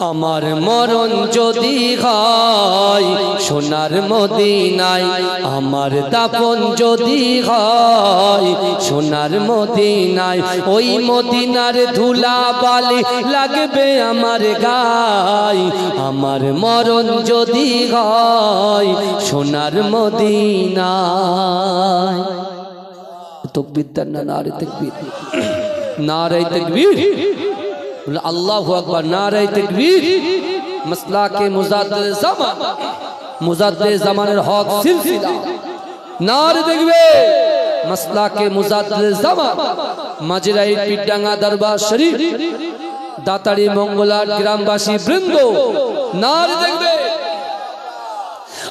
আমার মরণ যদি হয়, সোনার মদিনায় আমার দাপন যদি হয়, সোনার মদিনায় ওই মদিনার ধুলা বালি লাগবে আমার গায়। আমার মরণ যদি হয়, সোনার মদিনায়। তকবির দেন না নারে তকবির। নারে তকবির। বলে আল্লাহু আকবার নারায়ে তাকবীর মাসলাকে মুজাদ্দিদ জামান মুজাদ্দিদ জামানের হক সিলসিলা নারে দেখবে মাসলাকে মুজাদ্দিদ জামান মাজিরাই পিডাঙ্গা দরবার শরীফ দাতারি মঙ্গলার গ্রামবাসী বৃন্দ নারে দেখবে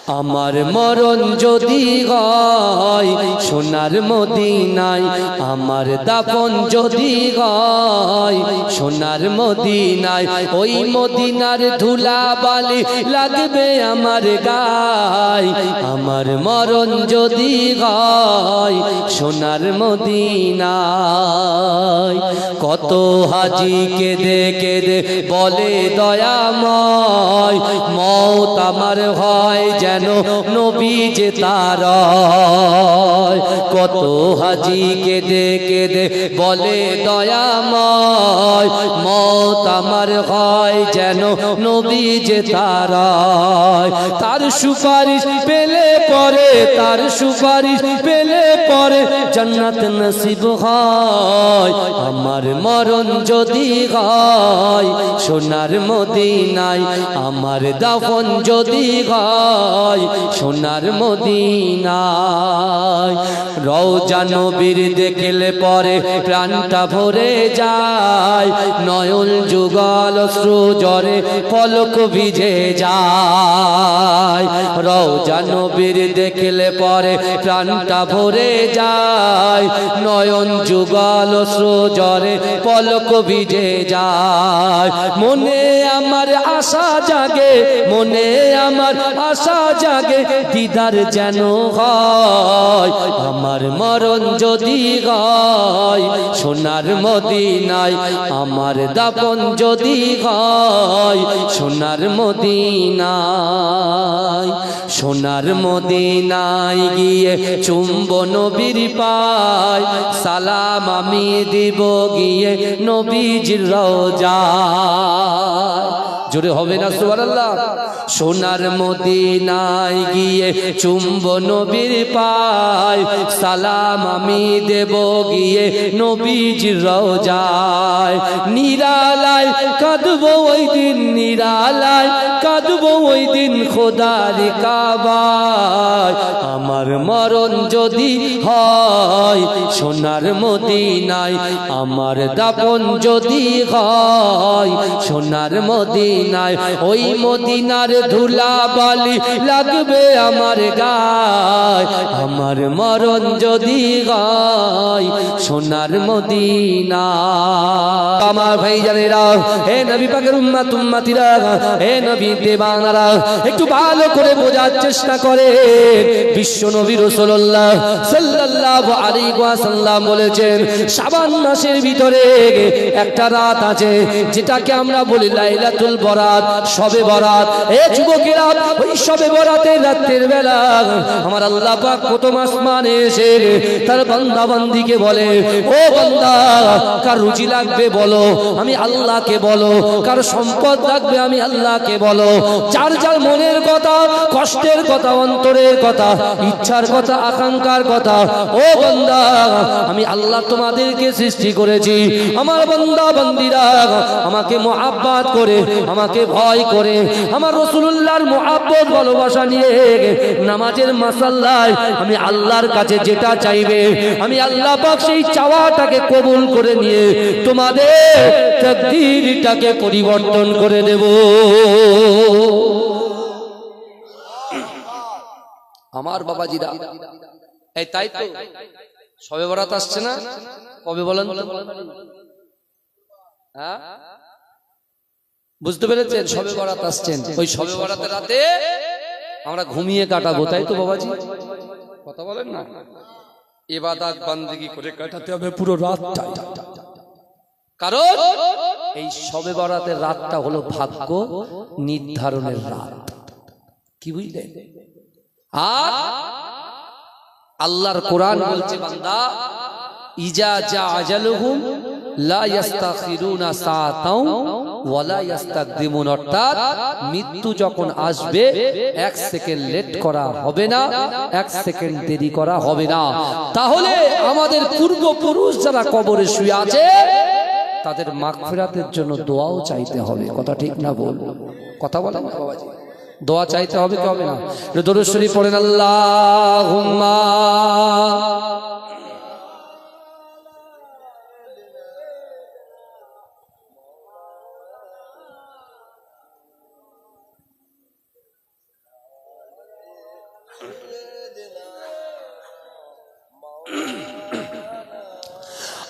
আমার মরণ যদি হয় সোনার মদিনায়, আমার দাপন যদি হয় সোনার মদিনায়, ওই মদিনার ধুলা বালি লাগবে আমার গায়। আমার মরণ যদি হয় সোনার মদিনায়, কত হাজি কেঁদে কেঁদে বলে দয়াময়, মত আমার হয় যেন নবী যে তার কত হাজি কেঁদে কেঁদে বলে দয়াময়। মত আমার হয় যেন নবী যে তার তার সুপারিশ পেলে পরে, তার সুপারিশ পেলে পরে জান্নাত নসিব হয়। আমার মরণ যদি হয়, সোনার মদিনায় আমার দাফন যদি হয় সোনার মদিনায় রওজা নবীর দেখলে পরে প্রাণটা ভরে যায়। নয়ন যুগল জরে পলক ভিজে যায়। রওজা নবীর দেখলে পরে প্রাণটা ভরে যায়। নয়ন যুগল জরে পলক ভিজে যায়। মনে আমার আশা জাগে, মনে আমার আশা জাগে, দিদার যেন হয়। আমার মরণ যদি হয়, সোনার মদিনায় আমার দাপন যদি হয়, সোনার মদিনায় সোনার মদিনায় গিয়ে চুম্ব নবীর পায়, সালাম আমি দিব গিয়ে নবীজির রওজা জোরে হবে না, সুবহানাল্লাহ। সোনার মদিনায় গিয়ে চুম্ব নবীর পায়, সালাম আমি দেব গিয়ে নবীজির রওজায় নিরালায় কাঁদবো ওই দিন, নিরালায় কাঁদবো ওই দিন খোদার কাবায়। আমার মরণ যদি হয় সোনার মদিনায়, আমার দাপন যদি হয় সোনার মদিনায়। ওই মদিনার ধুলা বালি লাগবে আমার গায়। আমার মরণ যদি হয় সোনার মদিনা আমার ভাই জানেরা হে নবী পাকের উম্মাত, উম্মাতিরা, হে নবী দেবানারা একটু ভালো করে বোঝার চেষ্টা করে বিশ্ব নবী রাসূলুল্লাহ সাল্লাল্লাহু আলাইহি ওয়াসাল্লাম বলেছেন সাবান মাসের ভিতরে একটা রাত আছে, যেটাকে আমরা বলি লাইলাতুল বরাত। সবে বরাত। এ যুবকেরা, ওই সবে বরাতের রাতের বেলা আমার আল্লাহ পাক প্রথম আসমানে এসে তার বান্দা বান্দিকে বলে, ও বান্দা, কার রুচি লাগবে বলো? আমি আল্লাহকে বলো, কার সম্পদ লাগবে আমি আল্লাহকে বলো। যার যার মনের কথা, কষ্টের কথা, অন্তরের কথা, ইচ্ছার কথা, আকাঙ্ক্ষার কথা, ও বান্দা, আমি আল্লাহ তোমাদেরকে সৃষ্টি করেছি। আমার বান্দা, বান্দিরা, আমাকে মোহাব্বাত করে, আমাকে ভয় করে, আমার রসুল্লাহর মোহাব্বত, ভালোবাসা নিয়ে নামাজের মাসাল্লায় আমি আল্লাহর কাছে যেটা চাইবে, আমি আল্লাহ পাক সেই চাওয়াটাকে কবুল করে নিয়ে তোমাদের তকদিরটাকে পরিবর্তন করে দেব। আমার বাবাজিরা। এই, তাই তো? সবে বরাত আসছে না? কবে বলেন হ্যাঁ? বুঝতে পেরেছেন? সবে বরাত আসছেন। ওই সবে বরাতের রাতে আমরা ঘুমিয়ে কাটাবো, তাই তো বাবাজি? কথা বলেন না। এবাদাত বান্দিগি করে কাটাতে হবে পুরো রাত কারণ এই সবে বরাতের রাতটা হলো ভাগ্য নির্ধারণের রাত। কি বুঝলেন আর আল্লাহর কোরআন বলছে, বান্দা, ইজা যা আজালুহুম লা ইস্তাখিরুনা সাআতাও ওয়ালা ইস্তাকদিমুন অর্থাৎ মৃত্যু যখন আসবে, এক সেকেন্ড লেট করা হবে না, এক সেকেন্ড দেরি করা হবে না। তাহলে আমাদের পূর্বপুরুষ যারা কবরে শুয়ে আছে তাদের মাগফিরাতের জন্য দোয়াও চাইতে হবে। কথা ঠিক না বল কথা বলে দোয়া চাইতে হবে কি হবে না। দরুদ শরীফ পড়েন, আল্লাহুম্মা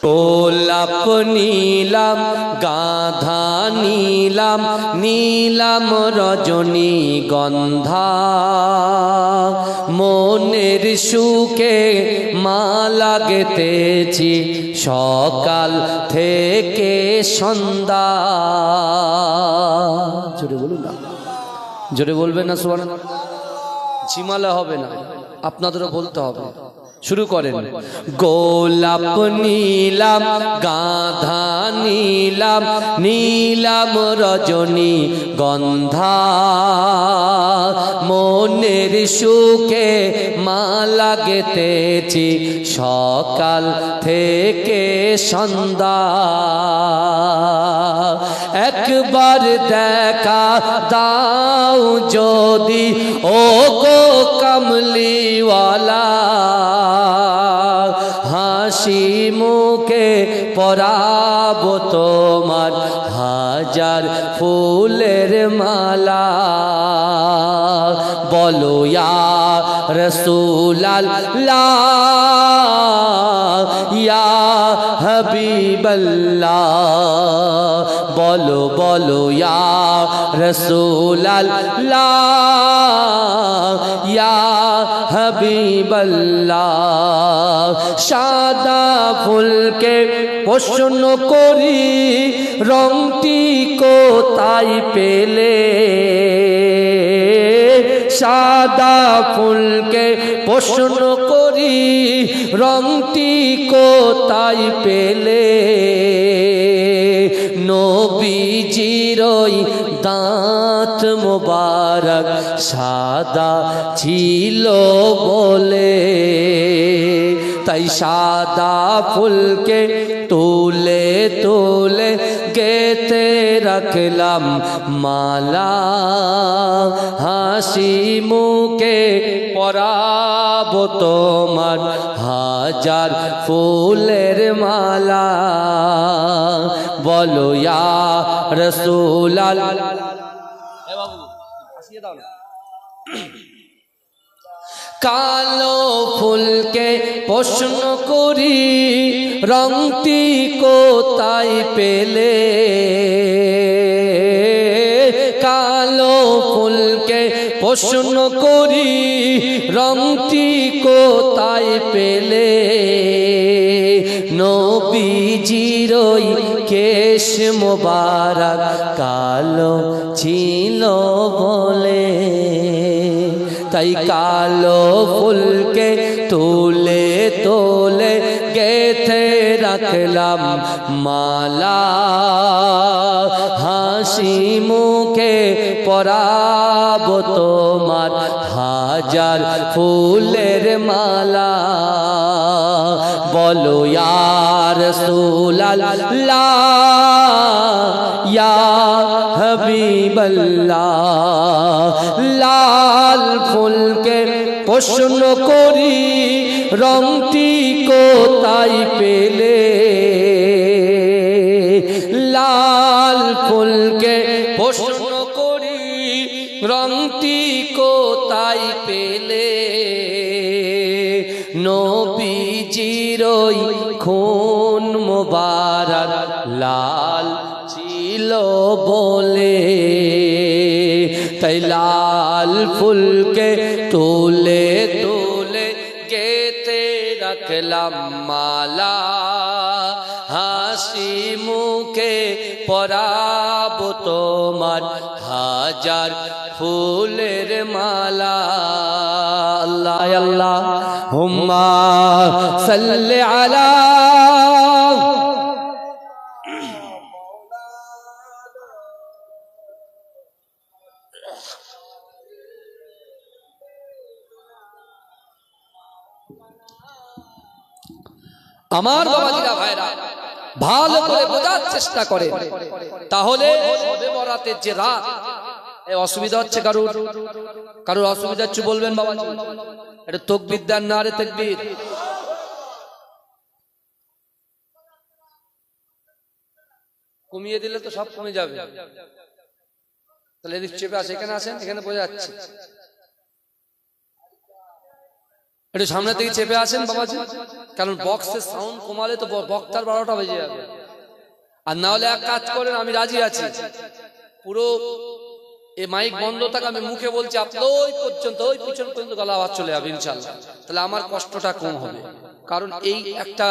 গোলাপ নীলাম, গাধা নীলাম নীলাম রজনী গন্ধা। মনের সুখে মালা গেতেছি সকাল থেকে সন্ধ্যা। জোরে বলুন না। জোরে বলবেন না সুবান ঝিমালে হবে না, আপনাদেরও বলতে হবে। শুরু করেন। গোলাপ নীলাম, গাধা নীলাম নীলাম রজনী গন্ধা। মনের সুখে মালা গেতেছি সকাল থেকে সন্ধ্যা। একবার দেখা দাও যদি ও গো কমলিওয়ালা। হাসি মুখে পরাব তোমার হাজার ফুলের মালা। বলো ইয়া রসুলাল্লাহ, ইয়া হাবিবাল্লাহ, বলো বলো, ইয়া রসুলাল্লাহ, ইয়া হাবিবাল্লাহ, সাদা ফুলকে প্রশ্ন করি, রংটি কোথায় পেলে? সাদা ফুলকে প্রশ্ন করি, রংটি কোথায় পেলে? নবীজিরই দাঁত মোবারক সাদা ছিল বলে। তাই সাদা ফুলকে তুলে তুলে গেতে রাখলাম মালা হাসি মুখে পরাব তোমার হাজার ফুলের মালা। বলো, ইয়া রসুলাল কালো ফুলকে প্রশ্ন করি রংটি কোথায় পেলে? কালো ফুলকে প্রশ্ন করি, রংটি কোথায় পেলে? নবীজিরই কেশ মোবারক কালো ছিল বলে। তাই কালো ফুলকে তুলে তোলে গেথে রাখলাম মালা হাসি মুখে পরাব তোমার হাজার ফুলের মালা বলো ইয়ার সুলাল্লাহ ইয়া হাবিবাল্লাহ লাল ফুলকে প্রশ্ন করি, রংটি কোথায় পেলে? লাল ফুলকে প্রশ্ন করি, রংটি কোথায় পেলে? নবীজিরই খুন মোবারক লাল ছিল বলে, তাই লাল ফুলকে তুলে গেতে রাখলাম মালা, হাসি মুখে পরাব তোমার হাজার ফুলের মালা। আল্লাহ আল্লাহ, হুম্মা সাল্লি আলা আমার বাবাজিরা ভাইরা, ভালো করে বোঝার চেষ্টা করে। তাহলে যে রাত অসুবিধা হচ্ছে কারুর? কারুর অসুবিধা হচ্ছে বলবেন বাবা এটা তকবির দেন না রে তকবির। কমিয়ে দিলে তো সব কমে যাবে। তাহলে চেপে আসে, এখানে আসেন, এখানে বোঝা যাচ্ছে। একটু সামনে থেকে চেপে আসেন বাবাজি। কারণ বক্সের সাউন্ড কমালে তো বক্তার বারোটা বেজে যাবে। আর না হলে এক কাজ করেন আমি রাজি আছি। পুরো এই মাইক বন্ধ থাকে আমি মুখে বলছি আপনি ওই পর্যন্ত ওই পিছন পর্যন্ত গলা আওয়াজ চলে যাবে ইনশাল্লাহ তাহলে আমার কষ্টটা কম হবে। কারণ এই একটা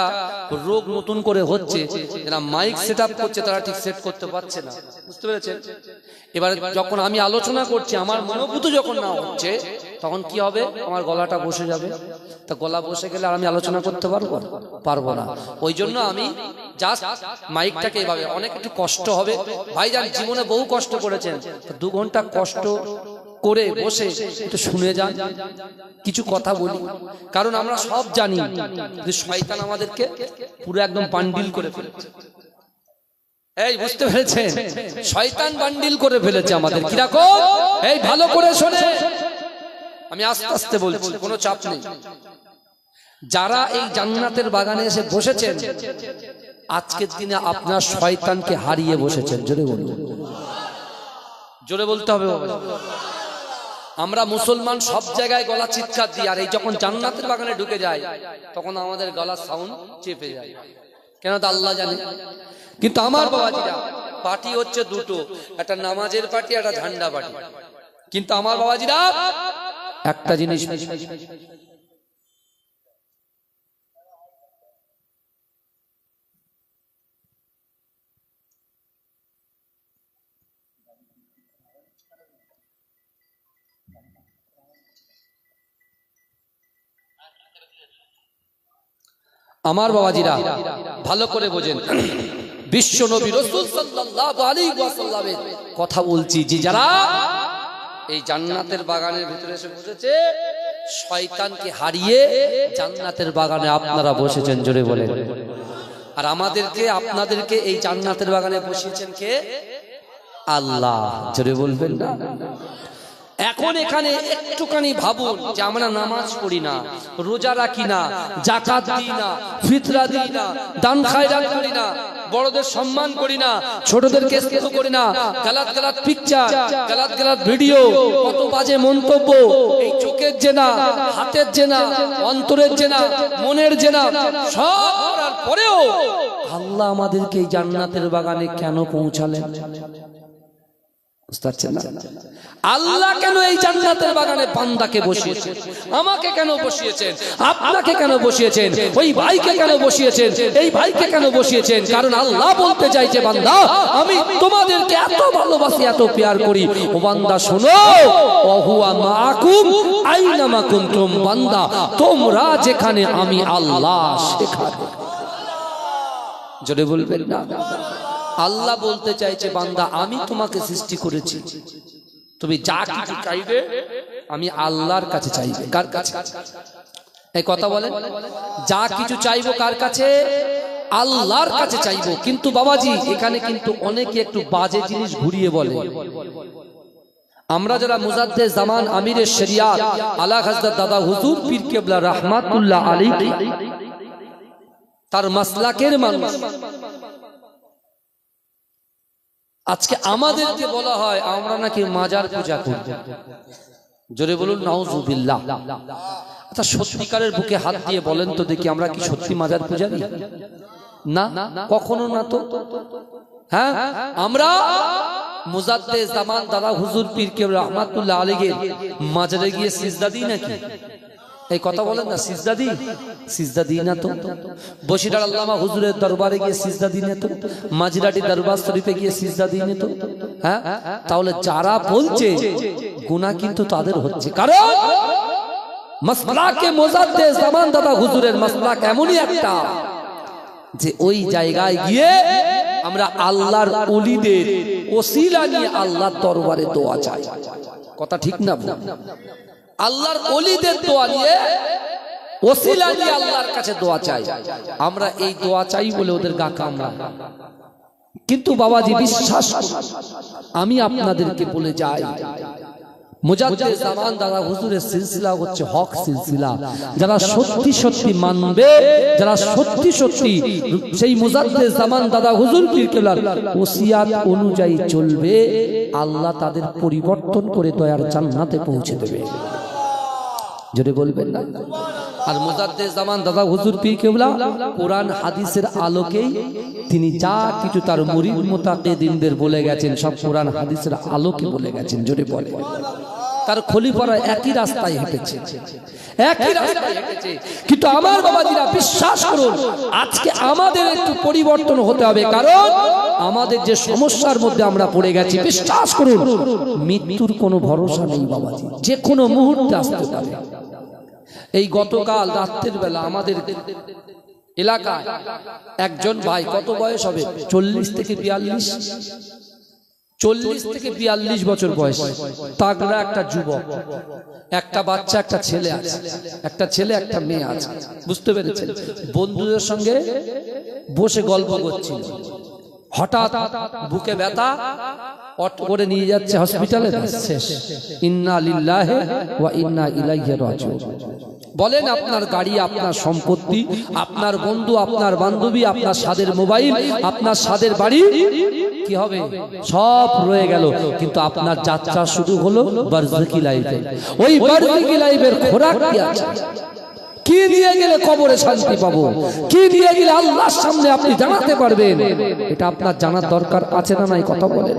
রোগ নতুন করে হচ্ছে যারা মাইক সেট আপ করছে তারা ঠিক সেট করতে পারছে না। বুঝতে পেরেছেন? এবার যখন আমি আলোচনা করছি আমার মনোভূত যখন না হচ্ছে তখন কি হবে? আমার গলাটা বসে যাবে। তা গলা বসে গেলে আর আমি আলোচনা করতে পারব? পারব না। ওই জন্য আমি জাস্ট মাইকটাকে এভাবে অনেক একটু কষ্ট হবে। ভাই ভাইজান জীবনে বহু কষ্ট করেছেন। দু ঘণ্টা কষ্ট করে বসে একটু শুনে যান। কিছু কথা বলি। কারণ আমরা সব জানি যে শয়তান আমাদেরকে পুরো একদম পান্ডিল করে ফেলেছে। এই, বুঝতে পেরেছেন? শয়তান বান্ডিল করে ফেলেছে আমাদের। কীরকম এই, ভালো করে শোনে আমি আস্তে আস্তে বলছি, কোনো চাপ নেই। যারা এই জান্নাতের বাগানে এসে বসেছেন, আজকের দিনে আপনার শয়তানকে হারিয়ে বসেছেন। জোরে বলুন। জোরে বলতে হবে আমরা মুসলমান সব জায়গায় গলা চিৎকার দিই, আর এই যখন জান্নাতের বাগানে ঢুকে যায় তখন আমাদের গলার সাউন্ড চেপে যায়। কেন তা আল্লাহ জানে? কিন্তু আমার বাবাজিরা, পার্টি হচ্ছে দুটো, একটা নামাজের পার্টি, একটা ঝান্ডা পার্টি। কিন্তু আমার বাবাজিরা একটা জিনিস আমার বাবাজিরা ভালো করে বোঝেন। বিশ্ব নবী রসুল কথা বলছি। যে যারা এই জান্নাতের বাগানের ভিতরে এসে বসেছে। শয়তানকে হারিয়ে জান্নাতের বাগানে আপনারা বসেছেন, জোরে বলে আর আমাদেরকে, আপনাদেরকে এই জান্নাতের বাগানে বসিয়েছেন কে? আল্লাহ, জোরে বলবেন না? এখন এখানে একটুখানি ভাবুন যে আমরা নামাজ পড়ি না, রোজা রাখি না জাকাত দিই না, ফিতরা দিই না, দান খায়রাত করি না। বড়দের সম্মান করি না ছোটদেরকে স্নেহ করি না। গালাত গালাত পিকচার গালাত গালাত ভিডিও কত বাজে মন্তব্য। এই চোখের জেনা, হাতের জেনা, অন্তরের জেনা, মনের জেনা, সব করার পরেও আল্লাহ আমাদেরকে এই জান্নাতের বাগানে কেন পৌঁছালেন? বুঝতে পারছেন না? আল্লাহ কেন এই জান্নাতের বাগানে বান্দাকে বসিয়েছেন? আমাকে কেন বসিয়েছেন? আপনাকে কেন বসিয়েছেন? ওই ভাইকে কেন বসিয়েছেন? এই ভাইকে কেন বসিয়েছেন? কারণ আল্লাহ বলতে চাইছে বান্দা আমি তোমাদেরকে এত ভালোবাসি এত প্যার করি। ও বান্দা শোনো। ওহুয়া মাকুম আইনামা কুনতুম বান্দা। তোমরা যেখানে আমি আল্লাহ সেখানে। জোরে বলবেন না? আল্লাহ বলতে চাইছে বান্দা আমি তোমাকে সৃষ্টি করেছি। তুমি যা কিছু চাইবে, আমি আল্লাহর কাছে চাইবে। কার কাছে? এই কথা বলেন। যা কিছু চাইব কার কাছে? আল্লাহর কাছে চাইব। কিন্তু বাবাজি, এখানে কিন্তু অনেকে একটু বাজে জিনিস ঘুরিয়ে বলে। আমরা যারা মুজাদ্দে জামান আমিরের শরিয়াত আলা হাজরত দাদা হুজুর পীর কেবলা রহমাতুল্লাহ আলী তার মাসলাকের মানুষ। আজকে আমাদেরকে বলা হয়, আমরা নাকি মাজার পূজা করব। জোরে বলুন, নাউজুবিল্লাহ। আচ্ছা সত্যিকারের বুকে হাত দিয়ে বলেন তো দেখি আমরা কি সত্যি মাজার পূজারি? না? কখনো না তো? হ্যাঁ? আমরা মুজাদ্দে জামান দাদা হুজুর পীর কে রহমাতুল্লাহ আলীকে মাজারে গিয়ে সিজদা দিই নাকি? এই কথা বলেন না, সিজদা দি সিজদা দিই না তো। বসিরার আল্লামা হুজুরের দরবারে গিয়ে সিজদা দিই না তো। মাঝরাটি দরবার শরীফে গিয়ে সিজদা দিই না তো। হ্যাঁ? তাহলে যারা বলছে, গুনাহ কিন্তু তাদের হচ্ছে। কারণ মাসলাকে মোজাদ্দে জামান দাদা হুজুরের মাসলাক এমনই একটা যে ওই জায়গায় গিয়ে আমরা আল্লাহর অলিদের ওসিলা নিয়ে আল্লাহর দরবারে দোয়া চাই। কথা ঠিক না? আল্লাহর অলিদের দোয়া নিয়ে ওসিলা নিয়ে আল্লাহর কাছে দোয়া চাই। আমরা এই দোয়া চাই বলে ওদের গা কামড়া কিন্তু বাবাজি, বিশ্বাস আমি আপনাদেরকে বলে যাই অনুযায়ী চলবে, আল্লাহ তাদের পরিবর্তন করে দয়ার জান্নাতে পৌঁছে দেবে। যদি বলবেন না। আর মুজাদ্দিদ জামান দাদা, হুজুর পীর কেবলা, কোরআন, হাদিসের আলোকেই তিনি যা কিছু তার মুরিদ মোতাকিদিনদের বলে গেছেন, সব কোরআন, হাদিসের আলোকে বলে গেছেন, যদি বলে তার খলিফারা একই রাস্তায় হেঁটেছে। একই রাস্তায় হেঁটেছে। কিন্তু আমার বাবাজিরা বিশ্বাস করুন, আজকে আমাদের একটু পরিবর্তন হতে হবে। কারণ আমাদের যে সমস্যার মধ্যে আমরা পড়ে গেছি, বিশ্বাস করুন, মৃত্যুর কোনো ভরসা নেই বাবাজি। যে কোনো মুহূর্তে আসতে পারে। এই গতকাল রাত্রের বেলা আমাদের এলাকায় একজন ভাই কত বয়স হবে? চল্লিশ থেকে বিয়াল্লিশ? চল্লিশ থেকে বিয়াল্লিশ বছর বয়স। তাগড়া একটা যুবক। একটা বাচ্চা, একটা ছেলে আছে। একটা ছেলে, একটা মেয়ে আছে। বুঝতে পেরেছেন? বন্ধুদের সঙ্গে বসে গল্প করছিল। হঠাৎ বুকে ব্যথা, অটো করে নিয়ে যাচ্ছে হসপিটালে শেষ। ইন্না লিল্লাহে ওয়া ইন্না ইলাইহি রাজিউন। বলেন, আপনার গাড়ি, আপনার সম্পত্তি, আপনার বন্ধু, আপনার বান্ধবী, আপনার স্বাদের মোবাইল, আপনার স্বাদের বাড়ি, কি হবে? সব রয়ে গেল। কিন্তু আপনার যাত্রা শুরু হলো বারজাকি লাইফে ওই বারজাকি লাইফের খোরাক কি আছে? কি নিয়ে গেলে কবরে শান্তি পাবো? কি নিয়ে গেলে আল্লাহর সামনে আপনি জানাতে পারবেন? এটা আপনার জানার দরকার আছে না নাই, কথা বলেন।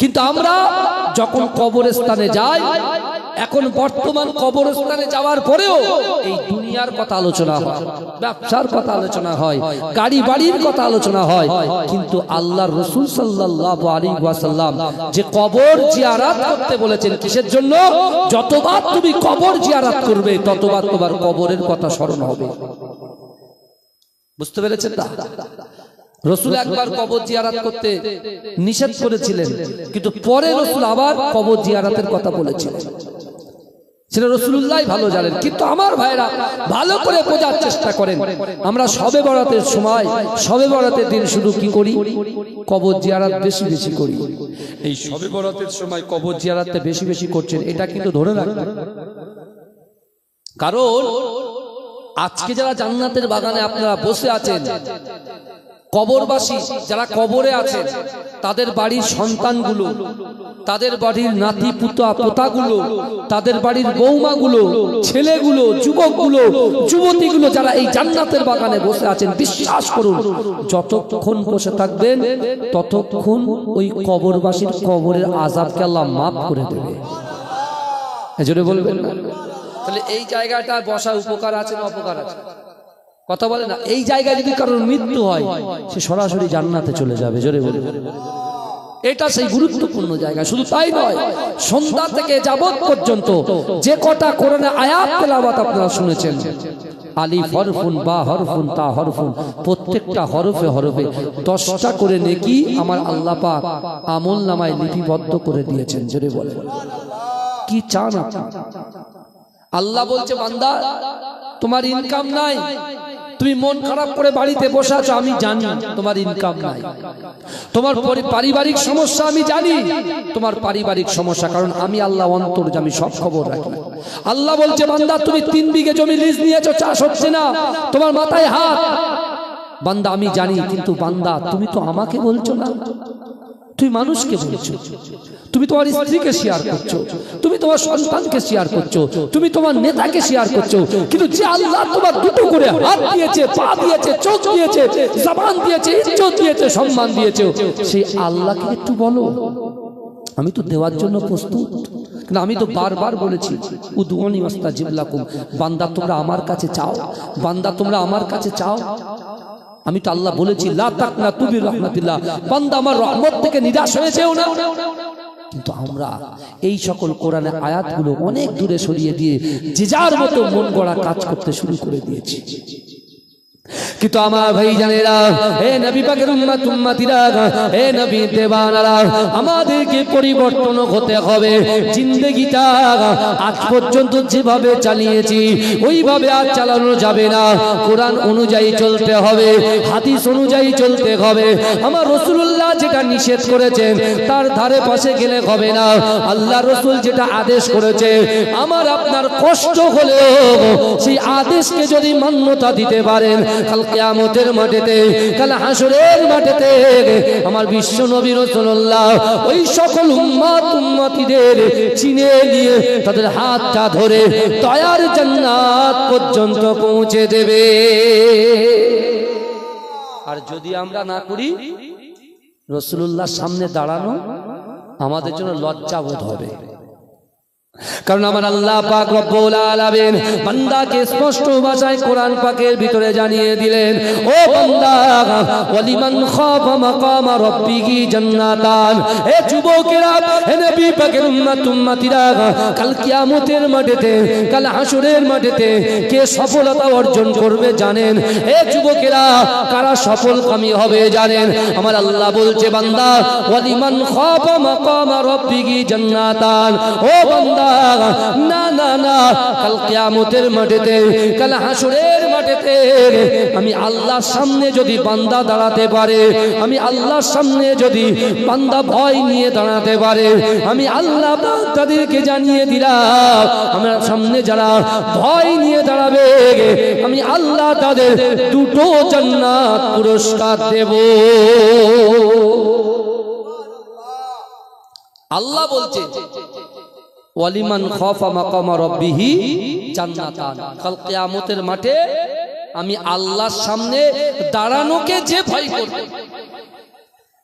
কিন্তু আমরা যখন কবরস্থানে যাই এখন বর্তমান কবরস্থানে যাওয়ার পরেও এই দুনিয়ার কথা আলোচনা হয়, ব্যবসার কথা আলোচনা হয় গাড়ি বাড়ির কথা আলোচনা হয়। কিন্তু আল্লাহ রসুল সাল্লাহ আলী ওয়াসাল্লাম যে কবর জিয়ারাত করতে বলেছেন কিসের জন্য? যতবার তুমি কবর জিয়ারাত করবে, ততবার তোমার কবরের কথা স্মরণ হবে। বুঝতে পেরেছেন না? রসুল একবার কবর জিয়ারাত করতে নিষেধ করেছিলেন, কিন্তু পরে রসুল আবার কবর জিয়ারাতের কথা বলেছিলেন। সেটা রসুল্লাহ ভালো জানেন। কিন্তু আমার ভাইরা ভালো করে বোঝার চেষ্টা করেন। আমরা সবে বরাতের সময়, সবে বরাতের দিন শুধু কি করি? কবর জিয়ারাত বেশি বেশি করি। এই সবে বরাতের সময় কবর জিয়ারাতে বেশি বেশি করছেন, এটা কিন্তু ধরে রাখবেন কারণ আজকে যারা জান্নাতের বাগানে আপনারা বসে আছেন কবরবাসী যারা কবরে আছেন তাদের বাড়ির সন্তানগুলো, তাদের বাড়ির নাতি পুতা পোতাগুলো, তাদের বাড়ির বৌমাগুলো, ছেলেগুলো, যুবকগুলো, যুবতীগুলো যারা এই জান্নাতের বাগানে বসে আছেন, বিশ্বাস করুন, যতক্ষণ বসে থাকবেন, ততক্ষণ ওই কবরবাসীর কবরের আজাবকে আল্লাহ মাফ করে দেবে। এজন্য বলবেন তাহলে এই জায়গাটা বসা উপকার আছে না অপকার আছে? কথা বলে না, এই জায়গায় যদি কারোর মৃত্যু হয়, সে সরাসরি জান্নাতে চলে যাবে, জোরে বলে এটা সেই গুরুত্বপূর্ণ জায়গা, শুধু তাই নয়, সন্ধ্যা থেকে যাবৎ পর্যন্ত যে কটা কোরআনে আয়াত তেলাওয়াত আপনারা শুনেছেন, আলী হরফুন, বা হরফুন, তা হরফুন, প্রত্যেকটা হরফে হরফে দশটা করে নেকি আমার আল্লাহ পাক আমল নামায় লিপিবদ্ধ করে দিয়েছেন, জোরে বলে কি চান আল্লাহ বলছে, বান্দা, তোমার ইনকাম নাই তুমি মন খারাপ করে বাড়িতে বসে আছো আমি জানি তোমার ইনকাম নাই। তোমার পরি- পারিবারিক সমস্যা, আমি জানি তোমার পারিবারিক সমস্যা, কারণ আমি আল্লাহ অন্তর আমি সব খবর রাখি। আল্লাহ বলছে, বান্দা, তুমি তিন বিঘে জমি লিজ নিয়েছো, চাষ হচ্ছে না, তোমার মাথায় হাত। বান্দা, আমি জানি, কিন্তু বান্দা, তুমি তো আমাকে বলছো না। তুমি মানুষকে বলছো। তুমি তোমার স্ত্রীকে শেয়ার করছ। তুমি তোমার সন্তানকে শেয়ার করছ। তুমি তোমার নেতাকে শেয়ার করছ। কিন্তু যে আল্লাহ তোমার দুটো করে হাত দিয়েছে পা দিয়েছে চোখ দিয়েছে জবান দিয়েছে ইজ্জত দিয়েছে সম্মান দিয়েছে সেই আল্লাহকে একটু বলো। আমি তো দেওয়ার জন্য প্রস্তুত। কিন্তু আমি তো বারবার বলেছি উদ্গনি মাস্তা জিবলাকুম বান্দা তোমরা আমার কাছে চাও। বান্দা তোমরা আমার কাছে চাও। আমি তো আল্লাহ বলেছি আমার রহমত থেকে নিরাশ হয়েছেও না। কিন্তু আমরা এই সকল কোরআনের আয়াতগুলো অনেক দূরে সরিয়ে দিয়ে যে যার মতো মন গড়া কাজ করতে শুরু করে দিয়েছি। কিন্তু আমার ভাই জানেরা হে নবী পাকের উম্মত, উম্মতিরা, হে নবী দেবানারা আমাদেরকে পরিবর্তন হতে হবে। জিন্দেগিটা আজ পর্যন্ত যেভাবে চালিয়েছি, ওইভাবে আর চালানো যাবে না। কোরআন অনুযায়ী চলতে হবে, হাদিস অনুযায়ী চলতে হবে। আমার রসুল্লাহ যেটা নিষেধ করেছেন, তার ধারে পাশে গেলে হবে না। আল্লাহ রসুল যেটা আদেশ করেছে, আমার আপনার কষ্ট হলেও সেই আদেশকে যদি মান্যতা দিতে পারেন কাল মাঠেতে, কাল হাসরের মাঠেতে আমার বিশ্ব নবী রসুল্লাহ ওই সকল উম্মাত উম্মাতিদের চিনে নিয়ে তাদের হাতটা ধরে জান্নাত পর্যন্ত পৌঁছে দেবে। আর যদি আমরা না করি রসুল্লাহর সামনে দাঁড়ানো আমাদের জন্য লজ্জা বোধ হবে। কারণ আমার আল্লাহ পাক রব্বুল আলামিন বান্দাকে স্পষ্ট ভাষায় কোরআন পাকের ভিতরে জানিয়ে দিলেন, ও বান্দা, ওয়ালিমান খাফা মাকামা রাব্বিহি জান্নাতান। হে যুবকেরা, হে নবী পাকের উম্মত, উম্মতিরা, কাল কিয়ামতের মাঠেতে, কাল হাসরের মাঠেতে কে সফলতা অর্জন করবে জানেন? হে যুবকেরা, কারা সফল কামি হবে জানেন? আমার আল্লাহ বলছে, বান্দা, ওয়ালিমান খাফা মাকামা রাব্বিহি জান্নাতান। ও বান্দা না না না। কাল কিয়ামতের মাঠেতে, কাল হাসুরের মাঠেতে আমি আল্লাহর সামনে যদি বান্দা দাঁড়াতে পারে, আমি আল্লাহর সামনে যদি বান্দা ভয় নিয়ে দাঁড়াতে পারে, আমি আল্লাহ তাদেরকে জানিয়ে দিলাম, আমার সামনে যারা ভয় নিয়ে দাঁড়াবে, আমি আল্লাহ তাদের দুটো জান্নাত পুরস্কার দেব। আল্লাহ বলছে ওয়ালিমান খফা মাকামা রব্বিহি জান্নাতান। কাল কিয়ামতের মাঠে আমি আল্লাহর সামনে দাঁড়ানোকে যে ভয় করব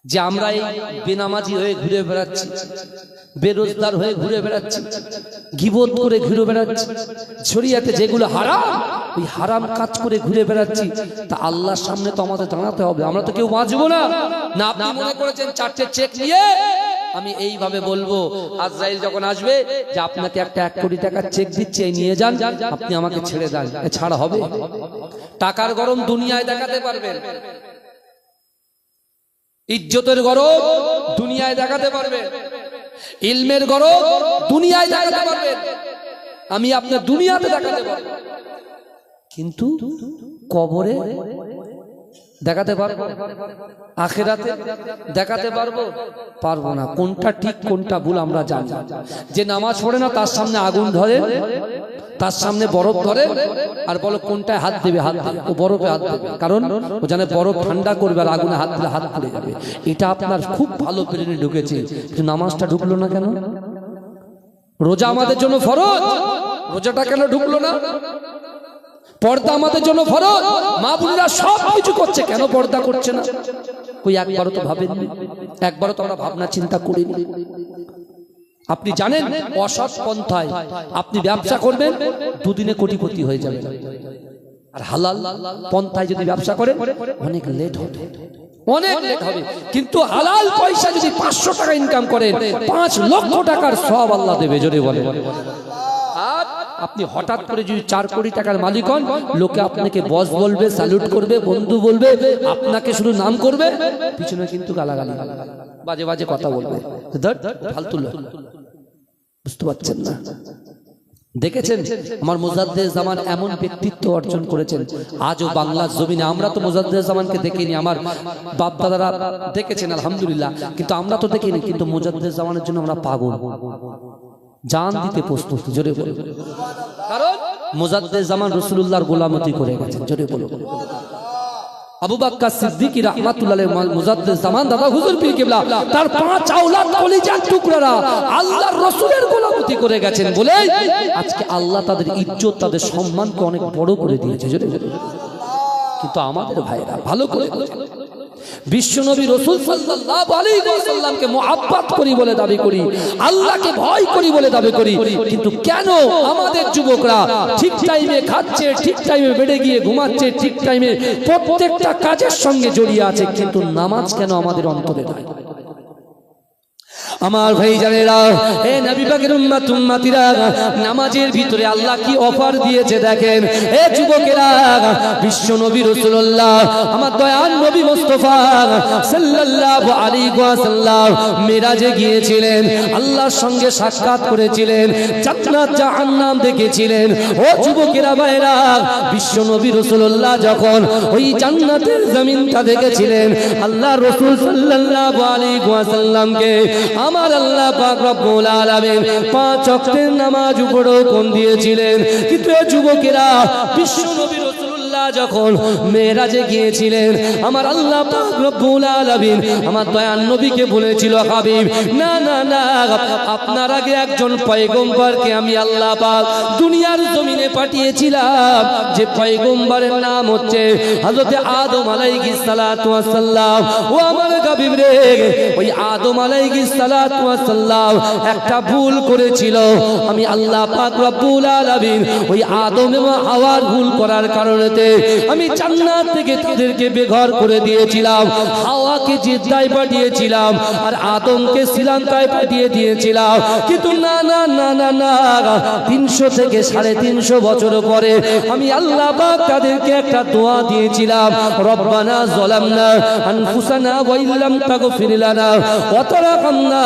যে আমরা এই বেনামাজি হয়ে ঘুরে বেড়াচ্ছি বেরোজগার হয়ে ঘুরে বেড়াচ্ছি গিবত করে ঘুরে বেড়াচ্ছি ছড়িয়াতে যেগুলো হারাম ওই হারাম কাজ করে ঘুরে বেড়াচ্ছি তা আল্লাহর সামনে তো আমাদের দাঁড়াতে হবে। আমরা তো কেউ বাঁচবো না। না আপনি মনে করেছেন চারটে চেক নিয়ে আমি এইভাবে বলব, আজরাইল যখন আসবে, যে আপনাকে একটা এক কোটি টাকার চেক দিচ্ছে নিয়ে যান, আপনি আমাকে ছেড়ে এ ছাড়া হবে? টাকার গরম দুনিয়ায় দেখাতে পারবেন। ইজ্জতের গরম দুনিয়ায় দেখাতে পারবেন। ইলমের গরম দুনিয়ায় দেখাতে পারবেন। আমি আপনার দুনিয়াতে দেখাতে পারব। কিন্তু কবরে দেখাতে পারব? আখেরাতে দেখাতে পারব? পারব না। কোনটা ঠিক, কোনটা ভুল আমরা জানি। যে নামাজ পড়ে না, তার সামনে আগুন ধরে, তার সামনে বরফ ধরে, আর বলো কোনটায় হাত দেবে, হাত ও বরফে হাত দেবে। কারণ ও জানে বরফ ঠান্ডা করবে আর আগুনে হাত দিলে হাত পুড়ে যাবে। এটা আপনার খুব ভালো প্লেনে ঢুকেছে। নামাজটা ঢুকলো না কেন? রোজা আমাদের জন্য ফরজ। রোজাটা কেন ঢুকলো না? পর্দা আমাদের জন্য ফরজ। মা বোনেরা সব কিছু করছে, কেন পর্দা করছে না? ওই একবারও তো ভাবেননি। একবারও তো আমরা ভাবনা চিন্তা করিনি। আপনি জানেন, অসৎ পন্থায় আপনি ব্যবসা করবেন, দুদিনে কোটিপতি হয়ে যাবে আর হালাল পন্থায় যদি ব্যবসা করে অনেক লেট হবে। অনেক লেট হবে। কিন্তু হালাল পয়সা যদি পাঁচশো টাকা ইনকাম করেন, পাঁচ লক্ষ টাকার সব আল্লাহ দেবে, জোরে বলে আপনি হঠাৎ করে যদি চার কোটি টাকার মালিক হন, লোকে আপনাকে বস বলবে স্যালুট করবে, বন্ধু বলবে, আপনাকে শুধু নাম করবে, পিছনে কিন্তু গালাগালি। বাজে বাজে কথা বলবে। বুঝতে পারছেন না? দেখেছেন? আমার জামান এমন ব্যক্তিত্ব অর্জন করেছেন। আজও বাংলার জমিনে আমরা তো জামানকে দেখিনি, আমার বাপ দাদারা দেখেছেন, আলহামদুলিল্লাহ। কিন্তু আমরা তো দেখিনি, কিন্তু জামানের জন্য আমরা পাগল। জান দিতে প্রস্তুত জোরে বলে। কারণ মুজাদ্দেদ জামান রসুল্লাহর গোলামতি করে গেছেন জোরে বলে। আবু বাক্কা সিদ্দিকী রাহমাতুল্লাহ জামান দাদা হুজুর পীর কিবলা তার পাঁচ আওলাদ কলিজার টুকরারা আল্লাহর রাসূলের গোলামতি করে গেছেন বলে আজকে আল্লাহ তাদের ইজ্জত তাদের সম্মানকে অনেক বড় করে দিয়েছে জোরে কিন্তু আমাদের ভাইরা ভালো করে। বিশ্বনবী রসুল সাল্লাহ আলাইহি সাল্লামকে মুহাব্বত করি বলে দাবি করি, আল্লাহকে ভয় করি বলে দাবি করি, কিন্তু কেন আমাদের যুবকরা ঠিক টাইমে খাচ্ছে, ঠিক টাইমে বেড়ে গিয়ে ঘুমাচ্ছে, ঠিক টাইমে প্রত্যেকটা কাজের সঙ্গে জড়িয়ে আছে, কিন্তু নামাজ কেন আমাদের অন্তরে নাই? আমার ভাই জানেরা হে নবী পাকের উম্মত উম্মতিরা, নামাজের ভিতরে আল্লাহ কি অফার দিয়েছে দেখেন? হে যুবকেরা, বিশ্ব নবী রাসূলুল্লাহ, আমার দয়াল নবী মুস্তাফা সাল্লাল্লাহু আলাইহি ওয়াসাল্লাম মিরাজে গিয়েছিলেন, আল্লাহর সঙ্গে সাক্ষাৎ করেছিলেন, জান্নাত জাহান্নাম দেখেছিলেন। ও যুবকেরা ভাইরা বিশ্ব নবী রাসূলুল্লাহ যখন ওই জান্নাতের জমিনটা দেখেছিলেন, আল্লাহ রাসূল সাল্লাল্লাহু আলাইহি ওয়াসাল্লামকে আমার আল্লাহ পাক রব্বুল আলামিন পাঁচ ওয়াক্তের নামাজ উপরেও কোন দিয়েছিলেন। কিন্তু এ যুবকেরা, বিশ্ব নবী রাসূলুল্লাহ যখন মেরাজে গিয়েছিলেন, আমার আল্লাহ আমার দয়ান নবীকে বলেছিল, হাবিব, না না না, আপনার আগে একজন পয়গম্বরকে আমি আল্লাহ পাক দুনিয়ার জমিনে পাঠিয়েছিলাম। যে পয়গম্বরের নাম হচ্ছে আদম ও আমার রে, ওই আদম একটা ভুল করেছিল। আমি আল্লাহ পাক রব্বুল ওই আদম এবং ভুল করার কারণেতে আমি জান্নাত থেকে তাদেরকে বেঘর করে দিয়েছিলাম, হাওয়াকে জিদ্দায় পাঠিয়েছিলাম, আর আদমকে শ্রীলঙ্কায় পাঠিয়ে দিয়েছিলাম। কিন্তু না না না না না, তিনশো থেকে সাড়ে তিনশো বছর পরে আমি আল্লাহ পাক তাদেরকে একটা দোয়া দিয়েছিলাম, রব্বানা জলামনা আনফুসানা ওয়াইল্লাম তাগফির লানা ওয়া তারহামনা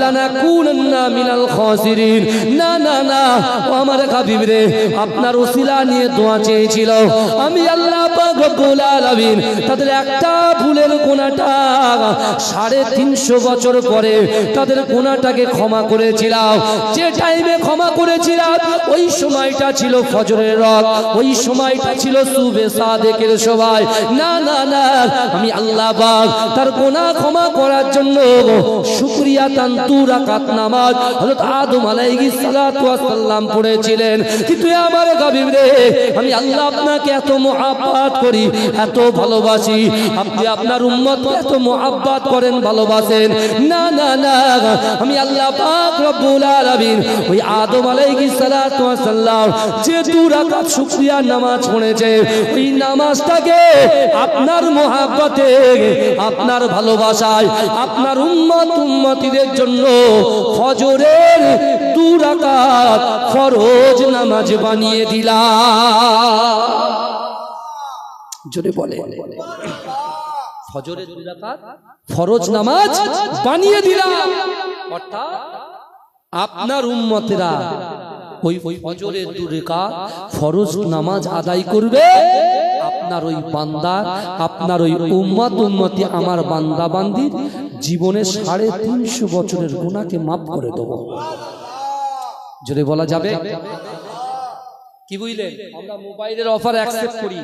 লানাকুনান্না মিনাল খাসিরিন। না না না আমার হাবিব রে, আপনার ওসিলা নিয়ে দোয়া চেয়েছিল। আমি আল্লাহ রব্বুল আলামিন তাদের একটা ভুলের গুনাহটা সাড়ে তিনশো বছর পরে তাদের গুনাহটাকে ক্ষমা করেছিলাম। যে টাইমে ক্ষমা করেছিলাম, ওই সময়টা ছিল ফজরের রক ওই সময়টা ছিল সুবে সাদেকের সময়। না না না, আমি আল্লাহ পাক তার গুনাহ ক্ষমা করার জন্য শুকরিয়া তান্তু রাকাত নামাজ হযরত আদম আলাইহিস সালাতু ওয়াস সালাম পড়েছিলেন। কিন্তু আমার গাবিব রে, আমি আল্লাহ আপনাকে এত মহাব্বাত করি, এত ভালোবাসি। আপনি আপনার উম্মতকে এত মহাব্বাত করেন, ভালোবাসেন। না না না, আমি আল্লাহ ওই আদম আলাইহিস সালাতু যে দু রাকাত শুকরিয়া নামাজ পড়েছে, ওই নামাজটাকে আপনার মহাব্বতে, আপনার ভালোবাসায়, আপনার উম্মত উম্মতিদের জন্য ফজরের দু ফরজ নামাজ বানিয়ে দিলাম জোরে বলে। ফজরের ফরজ নামাজ বানিয়ে দিলাম অর্থাৎ আপনার উম্মতেরা ওই ফজরের দু রাকাত, ফরজ নামাজ আদায় করবে। আপনার ওই বান্দা, আপনার ওই উম্মত, উম্মতি আমার বান্দা বান্দির জীবনে সাড়ে তিনশো বছরের গুণাকে মাফ করে দেবো। যদি বলা যাবে কি বুঝলেন? আমরা মোবাইলের অফার অ্যাকসেপ্ট করি।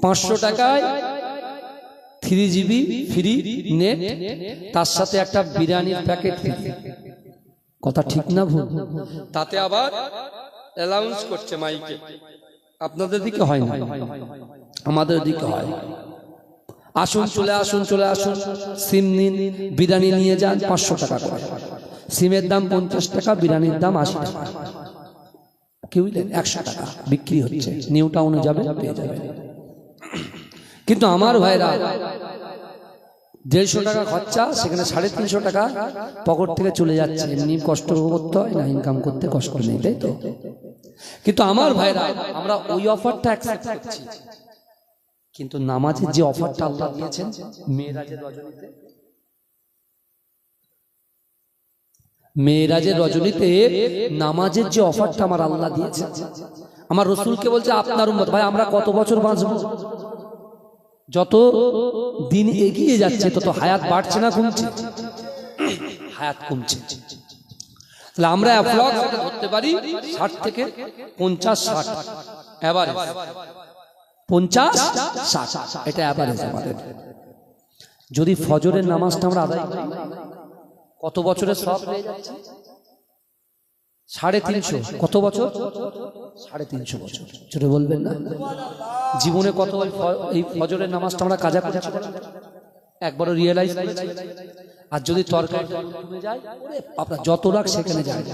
পাঁচশো টাকায় থ্রি জিবি ফ্রি নেট তার সাথে একটা বিরিয়ানির প্যাকেট কথা ঠিক না ভুল? তাতে আবার অ্যালাউন্স করছে মাইকে। আপনাদের দিকে হয় না? আমাদের দিকে হয়। আসুন চলে আসুন চলে আসুন। সিম নিন বিরিয়ানি নিয়ে যান পাঁচশো টাকা করে। সিমের দাম পঞ্চাশ টাকা, বিরিয়ানির দাম আশি টাকা। কেউ একশো টাকা বিক্রি হচ্ছে। নিউ টাউনে যাবে যাবে। কিন্তু আমার ভাইরা দেড়শো টাকা খরচা, সেখানে সাড়ে তিনশো টাকা পকেট থেকে চলে যাচ্ছে। এমনি কষ্ট করতে হয়, না ইনকাম করতে কষ্ট নেই, তাই তো? কিন্তু আমার ভাইরা, আমরা ওই অফারটা অ্যাকসেপ্ট করছি। কিন্তু নামাজের যে অফারটা আল্লাহ দিয়েছেন মেয়েরাজের রজনীতে মেয়েরাজের রজনীতে নামাজের যে অফারটা আমার আল্লাহ দিয়েছে আমার রসুলকে বলছে আপনার উম্মত ভাই আমরা কত বছর বাঁচবো যত দিন এগিয়ে যাচ্ছে তত হায়াত বাড়ছে না কমছে হায়াত কমছে তাহলে আমরা ধরতে পারি ষাট থেকে পঞ্চাশ ষাট অ্যাভারেজ পঞ্চাশ ষাট এটা অ্যাভারেজ আমাদের যদি ফজরের নামাজটা আমরা আদায় করি কত বছরের সব? হয়ে যাচ্ছে সাড়ে তিনশো। কত বছর? সাড়ে তিনশো বছর। ছোট বলবেন না? জীবনে কত এই ফজরের নামাজটা আমরা কাজা কাজা একবারও রিয়েলাইজ আর যদি তরকারি যায় ওরে যত রাখ সেখানে যায়।